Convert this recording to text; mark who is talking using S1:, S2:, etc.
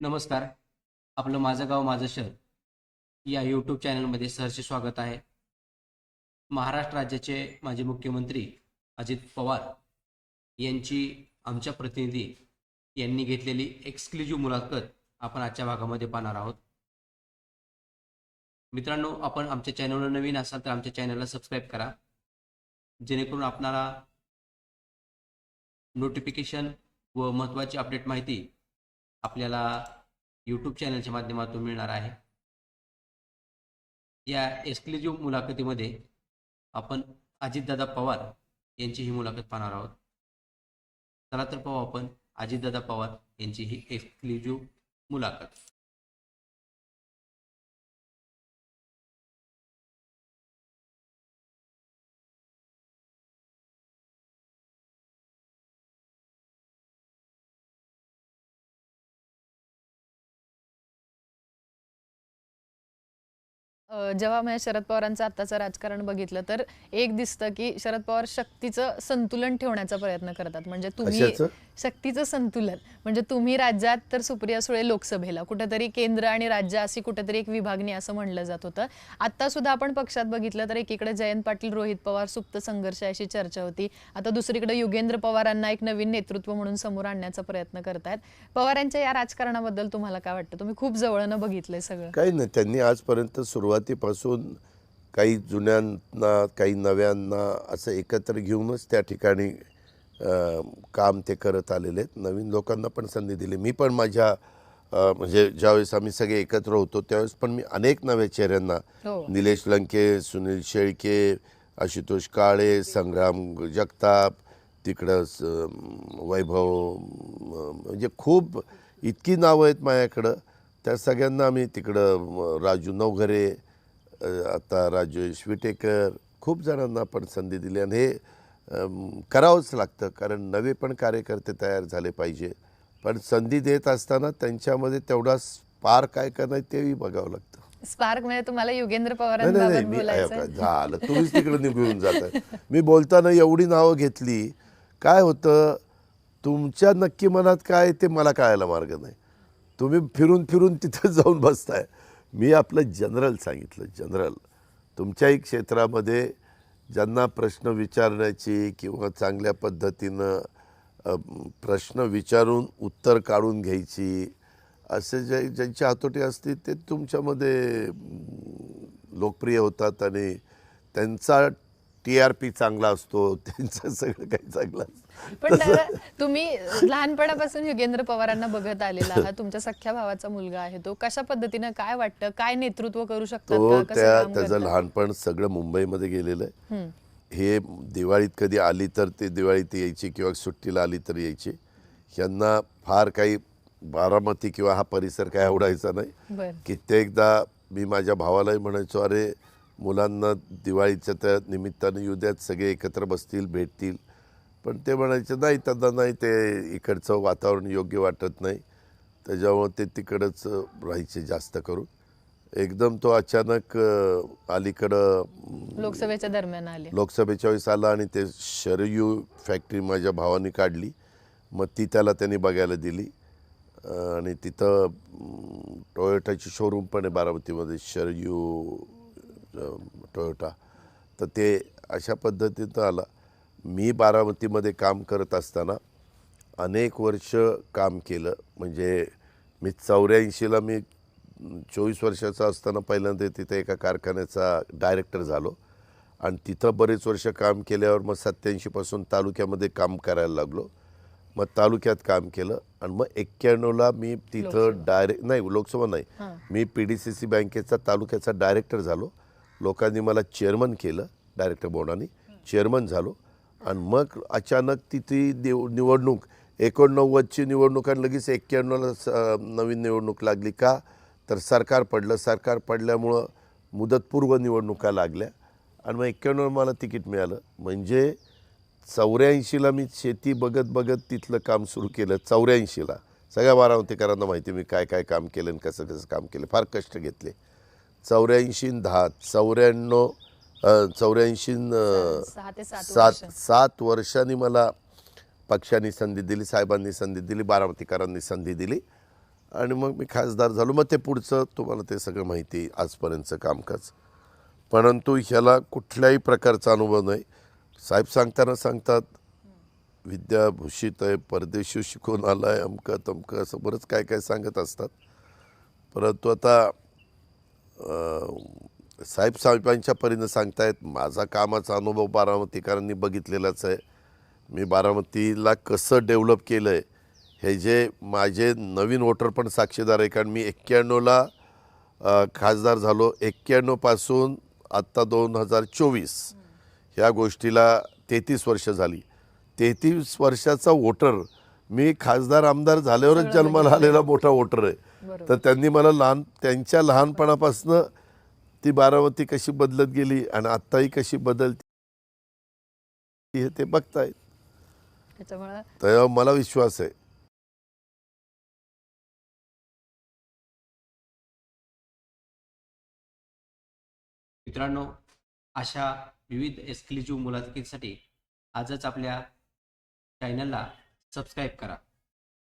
S1: नमस्कार. आपलं माझं गाव माझं शहर या यूट्यूब चॅनलमध्ये सहर्ष स्वागत आहे. महाराष्ट्र राज्याचे माजी मुख्यमंत्री अजित पवार यांची आमच्या प्रतिनिधी यांनी घेतलेली एक्सक्लुझिव्ह मुलाखत आपण आजच्या भागामध्ये पाहणार आहोत. मित्रांनो आपण आमच्या चॅनलवर नवीन असाल तर आमच्या चॅनलला सबस्क्राईब करा. जेणेकरून आपणाला नोटिफिकेशन व महत्त्वाची अपडेट माहिती आपल्याला यूट्यूब चॅनलच्या माध्यमातून मिळणार आहे. या एक्सक्लुझिव्ह मुलाखतीमध्ये आपण अजितदादा पवार यांची ही मुलाखत पाहणार आहोत. चला तर पाहू आपण अजितदादा पवार यांची ही एक्सक्लुझिव्ह मुलाखत.
S2: जेव्हा म्हणजे शरद पवारांचं आत्ताचं राजकारण बघितलं तर एक दिसतं की शरद पवार शक्तीचं संतुलन ठेवण्याचा प्रयत्न करतात. म्हणजे तुम्ही शक्तीचं संतुलन. म्हणजे तुम्ही राज्यात तर सुप्रिया सुळे लोकसभेला कुठेतरी केंद्र आणि राज्य अशी कुठेतरी एक विभागणी असं म्हणलं जात होतं. आता सुद्धा आपण पक्षात बघितलं तर एकीकडे जयंत पाटील रोहित पवार सुप्त संघर्ष अशी चर्चा होती. आता दुसरीकडे युगेंद्र पवारांना एक नवीन नेतृत्व म्हणून समोर आणण्याचा प्रयत्न करतायत. पवारांच्या या राजकारणाबद्दल तुम्हाला काय वाटतं? तुम्ही खूप जवळनं बघितलंय सगळं.
S3: काही नाही त्यांनी आजपर्यंत सुरुवातीपासून काही जुन्यांना काही नव्यांना असं एकत्र घेऊनच त्या ठिकाणी काम ते करत आलेले आहेत. नवीन लोकांना पण संधी दिली. मी पण माझ्या म्हणजे ज्यावेळेस आम्ही सगळे एकत्र होतो त्यावेळेस पण मी अनेक नव्या चेहऱ्यांना
S2: हो.
S3: निलेश लंके सुनील शेळके आशुतोष काळे संग्राम जगताप तिकडं वैभव म्हणजे खूप इतकी नावं आहेत माझ्याकडं. त्या सगळ्यांना आम्ही तिकडं राजू नवघरे आता राजेश विटेकर खूप जणांना आपण संधी दिली. आणि हे करावंच लागतं. कारण नवे पण कार्यकर्ते तयार झाले पाहिजे. पण संधी देत असताना त्यांच्यामध्ये तेवढा स्पार्क काय का नाही तेही बघावं लागतं.
S2: स्पार्क म्हणजे तुम्हाला युगेंद्र
S3: ऐका, झालं? तुम्हीच तिकडे निघून जात मी बोलताना एवढी नावं घेतली. काय होतं? तुमच्या नक्की मनात काय ते मला कळायला मार्ग नाही. तुम्ही फिरून फिरून तिथं जाऊन बसताय. मी आपलं जनरल सांगितलं जनरल. तुमच्याही क्षेत्रामध्ये ज्यांना प्रश्न विचारण्याची किंवा चांगल्या पद्धतीनं प्रश्न विचारून उत्तर काढून घ्यायची असे जे ज्यांची हातोटी असते ते तुमच्यामध्ये लोकप्रिय होतात आणि त्यांचा टी आर पी चांगला असतो त्यांचं सगळं काही चांगलं असतं.
S2: पण दादा, तुम्ही लहानपणापासून युगेंद्र पवारांना बघत आलेला आहात. तुमच्या सख्ख्या भावाचा मुलगा आहे तो. कशा पद्धतीनं काय वाटतं? काय नेतृत्व करू शकतात
S3: तो
S2: का? कसं
S3: त्या
S2: काम
S3: त्याचं
S2: करतात?
S3: लहानपण सगळं मुंबईमध्ये गेलेलं आहे.
S2: हम्म.
S3: हे दिवाळीत कधी आली तर ते दिवाळीत यायची किंवा सुट्टीला आली तर यायची. यांना फार काही बारामती किंवा हा परिसर काय आवडायचा नाही.
S2: बर.
S3: कित्येकदा मी माझ्या भावालाही म्हणायचो अरे मुलांना दिवाळीच्या त्या निमित्तानं येऊ द्यात सगळे एकत्र बसतील भेटतील. पण ते म्हणायचे नाही त्यांना नाही ते इकडचं वातावरण योग्य वाटत नाही. त्याच्यामुळं ते तिकडंच राहायचे जास्त करून. एकदम तो अचानक अलीकडं
S2: लोकसभेच्या दरम्यान आले.
S3: लोकसभेच्या वेळेस आला आणि ते शरयू फॅक्टरी माझ्या भावाने काढली. मग ती त्याला त्यांनी बघायला दिली. आणि तिथं टोयोटाची शोरूम पण आहे बारामतीमध्ये शरयू टोयोटा तर ते अशा पद्धतीनं आला. मी बारामतीमध्ये काम करत असताना अनेक वर्ष काम केलं. म्हणजे मी चौऱ्याऐंशीला मी चोवीस वर्षाचा असताना पहिल्यांदा तिथे एका कारखान्याचा डायरेक्टर झालो. आणि तिथं बरेच वर्ष काम केल्यावर मग सत्याऐंशीपासून तालुक्यामध्ये काम करायला लागलो. मग तालुक्यात काम केलं. आणि मग एक्क्याण्णवला मी तिथं डायरेक्ट नाही लोकसभा नाही. मी पी डी सी सी बँकेचा तालुक्याचा डायरेक्टर झालो. लोकांनी मला चेअरमन केलं डायरेक्टर बोर्डाने. चेअरमन झालो. आणि मग अचानक तिथे देव निवडणूक एकोणनव्वदची निवडणूक आणि लगेच एक्क्याण्णवला स नवीन निवडणूक लागली का? तर सरकार पडलं. सरकार पडल्यामुळं मुदतपूर्व निवडणुका लागल्या. आणि मग एक्क्याण्णव मला तिकीट मिळालं. म्हणजे चौऱ्याऐंशीला मी शेती बघत बघत तिथलं काम सुरू केलं. चौऱ्याऐंशीला. सगळ्या बारामतीकरांना माहिती मी काय काय काम केलं आणि कसं कसं काम केलं. फार कष्ट घेतले. चौऱ्याऐंशी दहा चौऱ्याण्णव चौऱ्याऐंशी
S2: सात
S3: सात
S2: वर्ष.
S3: सात वर्षांनी मला पक्षाने संधी दिली साहेबांनी संधी दिली बारामतीकरांनी संधी दिली. आणि मग मी खासदार झालो. मग ते पुढचं तुम्हाला ते सगळं माहिती आजपर्यंतचं कामकाज. परंतु ह्याला कुठल्याही प्रकारचा अनुभव नाही. साहेब सांगताना सांगतात विद्याभूषित आहे परदेशी शिकून आला आहे अमकं तमकं असं बरंच काय काय सांगत असतात. परंतु आता साहेब साहेबांच्या परीनं सांगतायत माझा कामाचा अनुभव बारामतीकरांनी बघितलेलाच आहे. मी बारामतीला कसं डेव्हलप केलं आहे हे जे माझे नवीन वोटर पण साक्षीदार आहे कारण मी एक्क्याण्णवला खासदार झालो एक्क्याण्णवपासून आत्ता दोन हजार चोवीस. ह्या गोष्टीला तेहतीस वर्ष झाली. तेहतीस वर्षाचा वोटर मी खासदार आमदार झाल्यावरच जन्माला आलेला मोठा वोटर आहे. तर त्यांनी मला लहान त्यांच्या लहानपणापासनं ती बारामती कशी बदलत गेली आणि आत्ताही कशी बदलती हे ते बघतायत.
S2: त्याच्यामुळे
S3: तर मला विश्वास आहे.
S1: मित्रांनो अशा विविध एक्सक्लुझिव्ह मुलाखतीसाठी आजच आपल्या चॅनलला सबस्क्राईब करा.